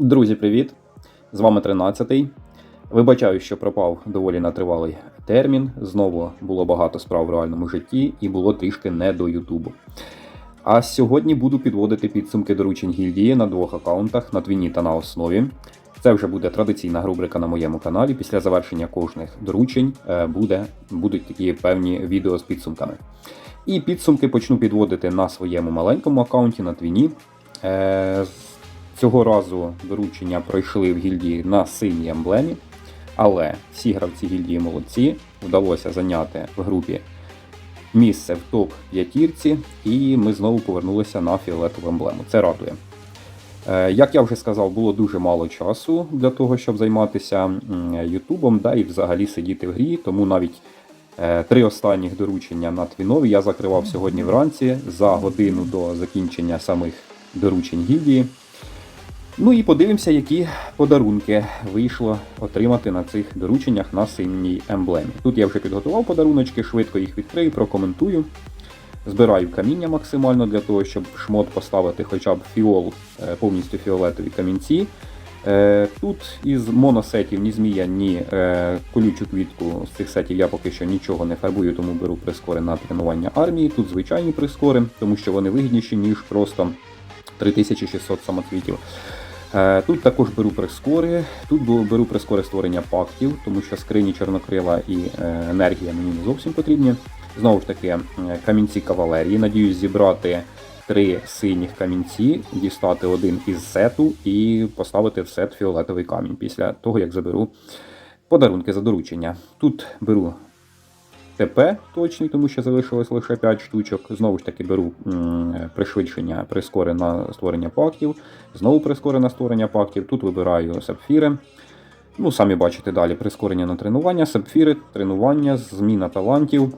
Друзі, привіт! З вами 13-й. Вибачаю, що пропав доволі на тривалий термін. Знову було багато справ в реальному житті і було трішки не до Ютубу. А сьогодні буду підводити підсумки доручень гільдії на двох аккаунтах на твіні та на основі. Це вже буде традиційна рубрика на моєму каналі. Після завершення кожних доручень е, буде, будуть такі певні відео з підсумками. І підсумки почну підводити на своєму маленькому аккаунті на твіні. Цього разу доручення пройшли в гільдії на синій емблемі, але всі гравці гільдії молодці вдалося зайняти в групі місце в топ-п'ятірці, і ми знову повернулися на фіолетову емблему. Це радує. Е, Як я вже сказав, було дуже мало часу для того, щоб займатися Ютубом, да, і взагалі сидіти в грі, тому навіть е, три останніх доручення на Твінові я закривав сьогодні вранці за годину до закінчення самих доручень гільдії. Ну і подивимося, які подарунки вийшло отримати на цих дорученнях на синій емблемі. Тут я вже підготував подаруночки, швидко їх відкрию, прокоментую. Збираю каміння максимально для того, щоб в шмот поставити хоча б фіол, е, повністю фіолетові камінці. Е, Тут із моносетів ні змія, ні е, колючу квітку з цих сетів я поки що нічого не фарбую, тому беру прискори на тренування армії. Тут звичайні прискори, тому що вони вигідніші, ніж просто 3600 самоцвітів. Е, Тут також беру прискори. Тут беру прискори створення пактів, тому що скрині чорнокрила і е, енергія мені не зовсім потрібні. Знову ж таки, камінці кавалерії. Надіюсь зібрати три синіх камінці, дістати один із сету і поставити в сет фіолетовий камінь після того, як заберу подарунки за доручення. Тут беру ТП точний, тому що залишилось лише 5 штучок. Знову ж таки беру пришвидшення прискори на створення пактів. Знову прискори на створення пактів. Тут вибираю сапфіри. Ну, самі бачите далі прискорення на тренування, сапфіри, тренування, зміна талантів.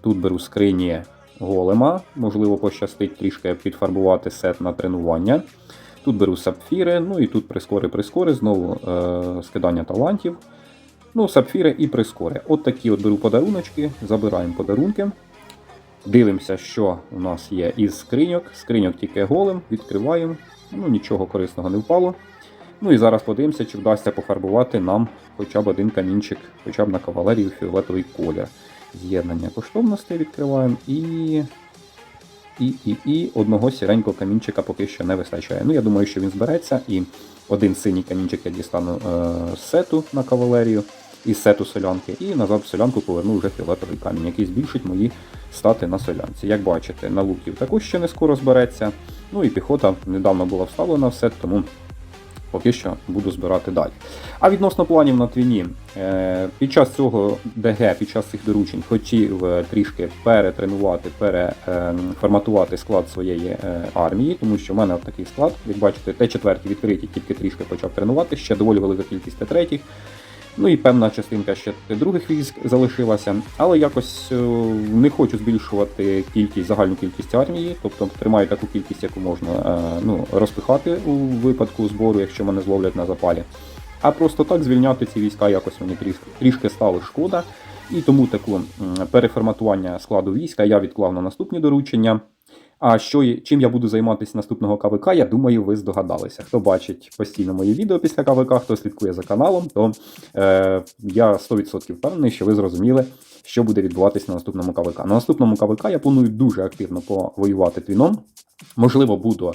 Тут беру скрині голема, можливо, пощастить трішки підфарбувати сет на тренування. Тут беру сапфіри, ну і тут прискори-прискори, знову е, скидання талантів. Ну, сапфіри і прискори. От такі от беру подаруночки, забираємо подарунки. Дивимося, що у нас є із скриньок. Скриньок тільки голим, відкриваємо. Ну, нічого корисного не впало. Ну і зараз подивимося, чи вдасться пофарбувати нам хоча б один камінчик, хоча б на кавалерію фіолетовий колір. З'єднання коштовностей відкриваємо і. І, і, і одного сіренького камінчика поки що не вистачає. Ну, я думаю, що він збереться, і один синій камінчик я дістану е, з сету на кавалерію, із сету солянки, і назад в солянку поверну вже фіолетовий камінь, який збільшить мої стати на солянці. Як бачите, на луків також ще не скоро збереться. Ну і піхота недавно була вставлена в сет, тому поки що буду збирати далі. А відносно планів на твіні, е, під час цього ДГ, під час цих доручень, хотів е, трішки перетренувати, переформатувати склад своєї е, армії, тому що в мене такий склад, як бачите, Т4 відкриті, тільки трішки почав тренувати, ще доволі велика кількість Т3. Ну і певна частинка ще других військ залишилася, але якось е, не хочу збільшувати кількість, загальну кількість армії, тобто тримаю таку кількість, яку можна е, ну, розпихати у випадку збору, якщо мене зловлять на запалі. А просто так звільняти ці війська якось мені трішки, трішки стало шкода. І тому таку переформатування складу війська я відклав на наступні доручення. А що чим я буду займатися наступного КВК, я думаю, ви здогадалися. Хто бачить постійно мої відео після КВК, хто слідкує за каналом, то е, я 100% впевнений, що ви зрозуміли, що буде відбуватись на наступному КВК. На наступному КВК я планую дуже активно повоювати твіном. Можливо, буду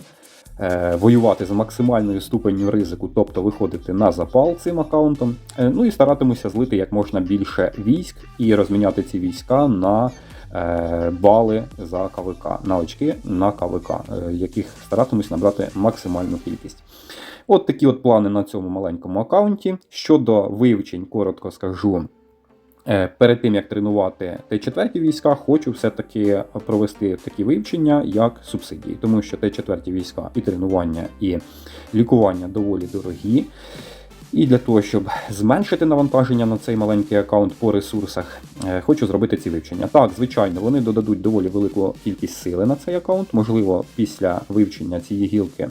е, воювати з максимальною ступенню ризику, тобто виходити на запал цим аккаунтом. Е, ну і старатимуся злити як можна більше військ і розміняти ці війська на бали за КВК, на очки на КВК, е, яких старатимусь набрати максимальну кількість. От такі от плани на цьому маленькому аккаунті. Щодо вивчень, коротко скажу. Е, Перед тим як тренувати Т4 війська, хочу все-таки провести такі вивчення, як субсидії, тому що Т4 війська і тренування, і лікування доволі дорогі. І для того, щоб зменшити навантаження на цей маленький аккаунт по ресурсах, е, хочу зробити ці вивчення. Так, звичайно, вони додадуть доволі велику кількість сили на цей аккаунт. Можливо, після вивчення цієї гілки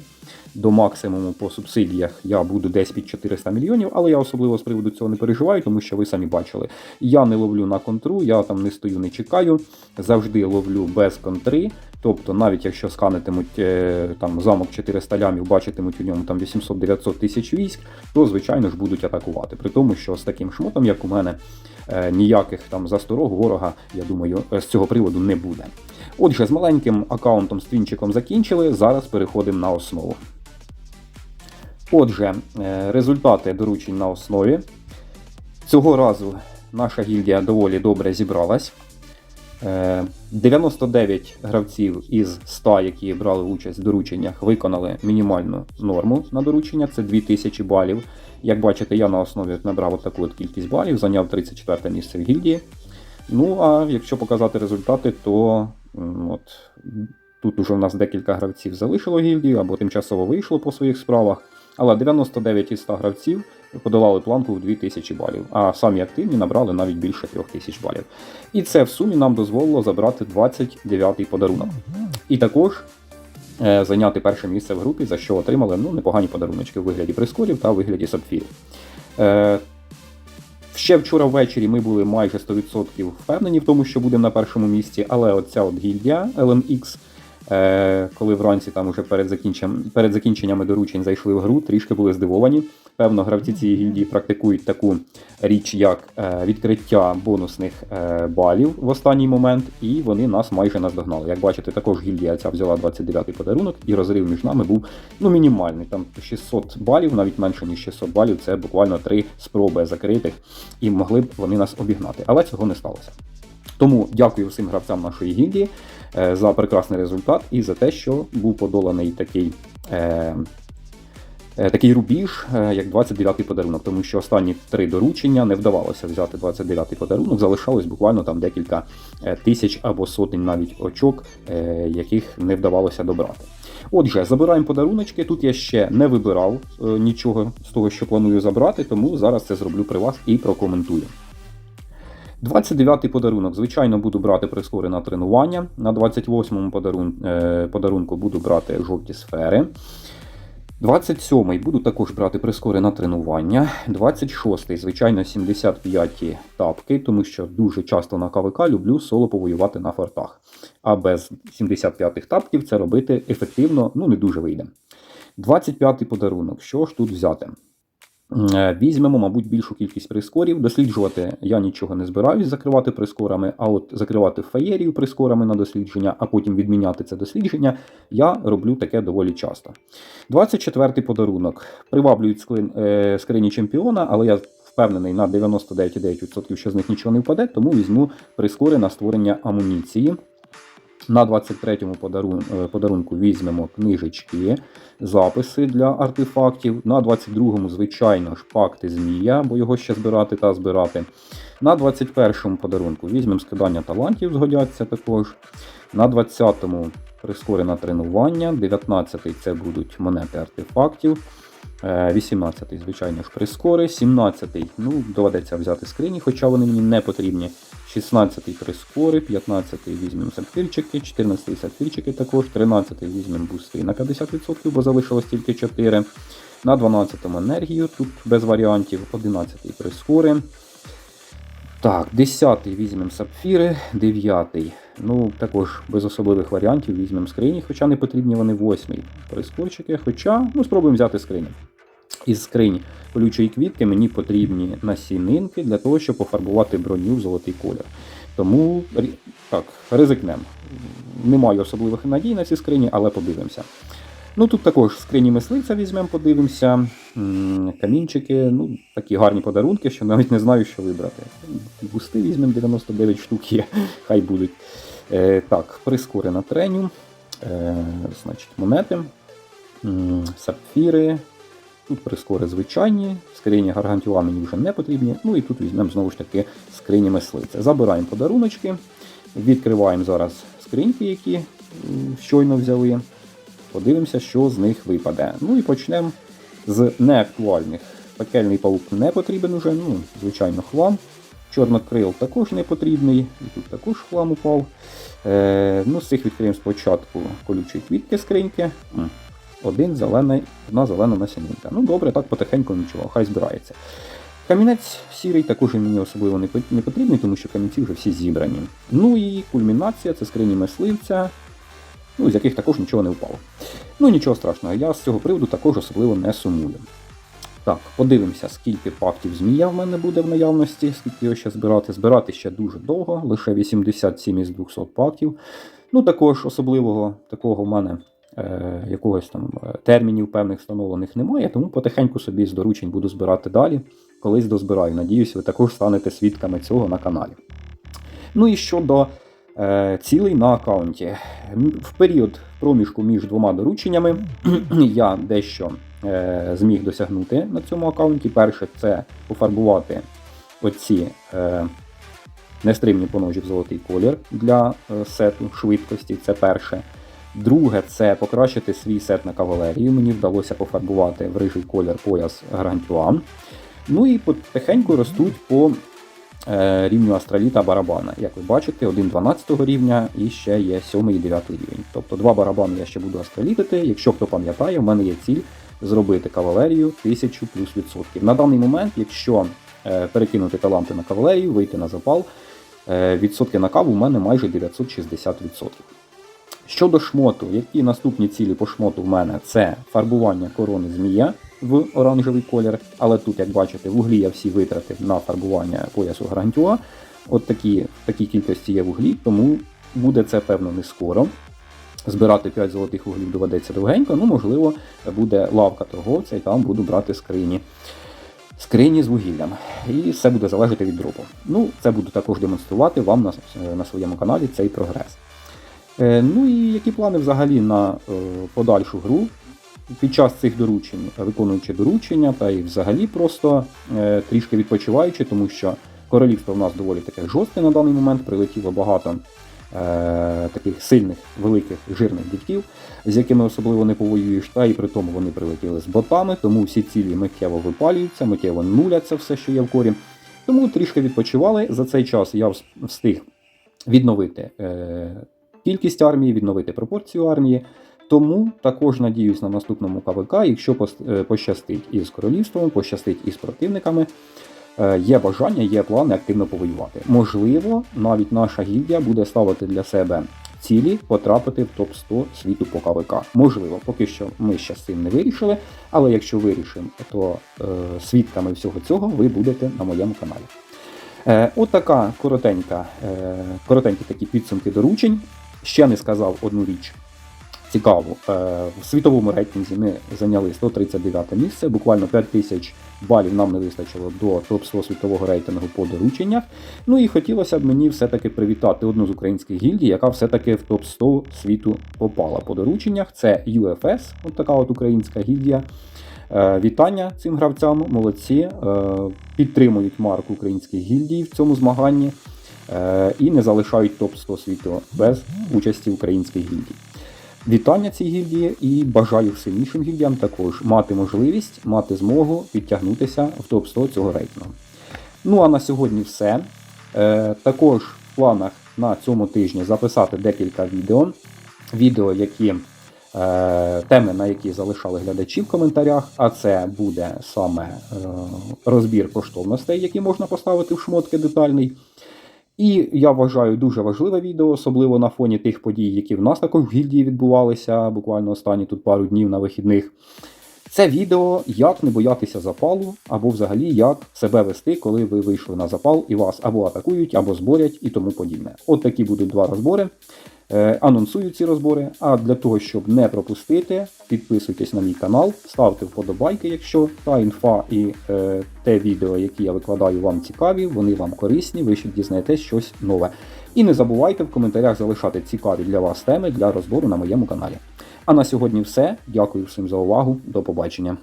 до максимуму по субсидіях я буду десь під 400 мільйонів, але я особливо з приводу цього не переживаю, тому що ви самі бачили. Я не ловлю на контру, я там не стою, не чекаю. Завжди ловлю без контри. Тобто, навіть якщо сканетимуть е, там замок 400 лямів, бачитимуть у ньому там 800-900 тисяч військ, то звичайно ж будуть атакувати. При тому, що з таким шмотом, як у мене, е, ніяких там засторог ворога, я думаю, е, з цього приводу не буде. Отже, з маленьким аккаунтом з твінчиком закінчили. Зараз переходимо на основу. Отже, е, результати доручень на основі. Цього разу наша гільдія доволі добре зібралась. Е, 99 гравців із 100, які брали участь в дорученнях, виконали мінімальну норму на доручення це 2000 балів. Як бачите, я на основі набрав таку от кількість балів, зайняв 34 місце в гільдії. Ну а якщо показати результати, то от, тут уже в нас декілька гравців залишило гільдію або тимчасово вийшло по своїх справах. Але 99 із 100 гравців подолали планку в 2000 балів, а самі активні набрали навіть більше 3000 балів. І це в сумі нам дозволило забрати 29-й подарунок. І також е, зайняти перше місце в групі, за що отримали ну, непогані подаруночки у вигляді прискорів та у вигляді сапфірів. Е, Ще вчора ввечері ми були майже 100% впевнені в тому, що будемо на першому місці, але оця от гільдія LMX, коли вранці там уже перед закінченням, перед закінченнями доручень зайшли в гру, трішки були здивовані. Певно, гравці цієї гільдії практикують таку річ, як е, відкриття бонусних е, балів в останній момент, і вони нас майже наздогнали. Як бачите, також гільдія ця взяла 29-й подарунок, і розрив між нами був ну, мінімальний. Там 600 балів, навіть менше ніж 600 балів, це буквально три спроби закритих, і могли б вони нас обігнати. Але цього не сталося. Тому дякую всім гравцям нашої гільдії е, за прекрасний результат і за те, що був подоланий такий. Е, е, Такий рубіж, е, як 29-й подарунок, тому що останні три доручення не вдавалося взяти 29-й подарунок, залишалось буквально там декілька е, тисяч або сотень навіть очок, е, яких не вдавалося добрати. Отже, забираємо подаруночки. Тут я ще не вибирав е, нічого з того, що планую забрати, тому зараз це зроблю при вас і прокоментую. 29-й подарунок. Звичайно, буду брати прискори на тренування. На 28-му подарун... е, подарунку буду брати жовті сфери. 27-й буду також брати прискори на тренування. 26-й, звичайно, 75-ті тапки, тому що дуже часто на КВК люблю соло повоювати на фортах. А без 75-х тапків це робити ефективно ну не дуже вийде. 25-й подарунок. Що ж тут взяти? Е, Візьмемо, мабуть, більшу кількість прискорів. Досліджувати я нічого не збираюсь закривати прискорами, а от закривати феєрію прискорами на дослідження, а потім відміняти це дослідження, я роблю таке доволі часто. 24-й подарунок. Приваблюють склин, е, скрині чемпіона, але я впевнений на 99,9%, що з них нічого не впаде, тому візьму прискори на створення амуніції. На 23-му е, подарунку візьмемо книжечки, записи для артефактів. На 22-му, звичайно ж, пакти змія, бо його ще збирати та збирати. На 21-му подарунку візьмемо скидання талантів, згодяться також. На 20-му прискорене тренування. 19-й це будуть монети артефактів. Е, 18-й, звичайно ж, прискори. 17-й, ну, доведеться взяти скрині, хоча вони мені не потрібні. 16-й прискори, 15-й візьмемо сапфірчики, 14-й сапфірчики також, 13-й візьмемо бусти на 50%, бо залишилось тільки 4. На 12-му енергію, тут без варіантів, 11-й прискори. Так, 10-й візьмемо сапфіри, 9-й. Ну, також без особливих варіантів візьмемо скрині, хоча не потрібні вони 8-й прискорчики, хоча ну, спробуємо взяти скрині. Із скринь колючої квітки мені потрібні насінинки для того, щоб пофарбувати броню в золотий колір. Тому так, ризикнемо. Не маю особливих надій на ці скрині, але подивимося. Ну тут також скрині мисливця візьмемо, подивимося. Камінчики, ну такі гарні подарунки, що навіть не знаю, що вибрати. Бусти візьмемо 99 штук є, хай будуть. Е, так, прискорена треню. Е, значить, монети, сапфіри. Тут прискори звичайні, скрині гаргантюа мені вже не потрібні. Ну і тут візьмемо знову ж таки скрині мисливця. Забираємо подаруночки, відкриваємо зараз скриньки, які щойно взяли. Подивимося, що з них випаде. Ну і почнемо з неактуальних. Пекельний паук не потрібен уже, ну, звичайно, хлам. Чорнокрил також не потрібний, і тут також хлам упав. Е, ну, з цих відкриємо спочатку колючі квітки скриньки. Один зелений, одна зелена насінинка. Ну добре, так потихеньку нічого, хай збирається. Камінець сірий також мені особливо не потрібний, тому що камінці вже всі зібрані. Ну і кульмінація це скрині мисливця, ну, з яких також нічого не впало. Ну нічого страшного, я з цього приводу також особливо не сумую. Так, подивимося, скільки пактів змія в мене буде в наявності, скільки його ще збирати. Збирати ще дуже довго, лише 87 із 200 пактів. Ну, також особливого такого в мене якогось там е, термінів певних встановлених немає, тому потихеньку собі з доручень буду збирати далі. Колись дозбираю. Надіюсь, ви також станете свідками цього на каналі. Ну і щодо е, цілей на аккаунті. В період проміжку між двома дорученнями я дещо е, зміг досягнути на цьому аккаунті. Перше, це пофарбувати оці е, нестримні поножі в золотий колір для е, сету швидкості. Це перше. Друге, це покращити свій сет на кавалерію. Мені вдалося пофарбувати в рижий колір пояс Грантюан. Ну і потихеньку ростуть по е, рівню астраліта барабана. Як ви бачите, один 12 рівня і ще є 7 і 9 рівень. Тобто два барабани я ще буду астралітити. Якщо хто пам'ятає, в мене є ціль зробити кавалерію 1000 плюс відсотків. На даний момент, якщо е, перекинути таланти на кавалерію, вийти на запал, е, відсотки на каву у мене майже 960 відсотків. Щодо шмоту, які наступні цілі по шмоту в мене це фарбування корони змія в оранжевий колір. Але тут, як бачите, вуглі я всі витратив на фарбування поясу Грантюа. От такі, в такій кількості є вуглі, тому буде це певно не скоро. Збирати 5 золотих вуглів доведеться довгенько, ну можливо, буде лавка торговця, і там буду брати скрині. Скрині з вугіллям. І все буде залежати від дропу. Ну, це буду також демонструвати вам на, на своєму каналі цей прогрес. Е, Ну і які плани взагалі на е, подальшу гру? Під час цих доручень, виконуючи доручення, та й взагалі просто е, трішки відпочиваючи, тому що королівство в нас доволі таке жорстке на даний момент, прилетіло багато таких сильних, великих, жирних дітьків, з якими особливо не повоюєш, та і при тому вони прилетіли з ботами, тому всі цілі миттєво випалюються, миттєво нуляться все, що є в корі. Тому трішки відпочивали. За цей час я встиг відновити кількість армії, відновити пропорцію армії. Тому також надіюсь на наступному КВК, якщо е, пощастить із королівством, пощастить із противниками. е, Є бажання, є плани активно повоювати. Можливо, навіть наша гільдія буде ставити для себе цілі потрапити в топ 100 світу по КВК. Можливо, поки що ми ще з цим не вирішили, але якщо вирішимо, то е, свідками всього цього ви будете на моєму каналі. Е, от така коротенька, е, коротенькі такі підсумки доручень. Ще не сказав одну річ цікаву. Е, в світовому рейтинзі ми зайняли 139 місце, буквально 5 тисяч балів нам не вистачило до топ-100 світового рейтингу по дорученнях. Ну і хотілося б мені все-таки привітати одну з українських гільдій, яка все-таки в топ-100 світу попала по дорученнях. Це UFS, от така от українська гільдія. Е, Вітання цим гравцям, молодці. е, Підтримують марку українських гільдій в цьому змаганні і не залишають топ 100 світу без участі українських гільдій. Вітання цій гільдії і бажаю всім іншим гільдіям також мати можливість, мати змогу підтягнутися в топ 100 цього рейтингу. Ну а на сьогодні все. Е, також в планах на цьому тижні записати декілька відео. Відео, які е, теми, на які залишали глядачі в коментарях, а це буде саме е, розбір коштовностей, які можна поставити в шмотки детальний. І я вважаю дуже важливе відео, особливо на фоні тих подій, які в нас також в гільдії відбувалися буквально останні тут пару днів на вихідних. Це відео, як не боятися запалу, або взагалі як себе вести, коли ви вийшли на запал і вас або атакують, або зборять і тому подібне. От такі будуть два розбори. Е, анонсую ці розбори. А для того, щоб не пропустити, підписуйтесь на мій канал, ставте вподобайки, якщо та інфа і е, те відео, які я викладаю, вам цікаві, вони вам корисні, ви ще дізнаєтесь щось нове. І не забувайте в коментарях залишати цікаві для вас теми для розбору на моєму каналі. А на сьогодні все. Дякую всім за увагу. До побачення.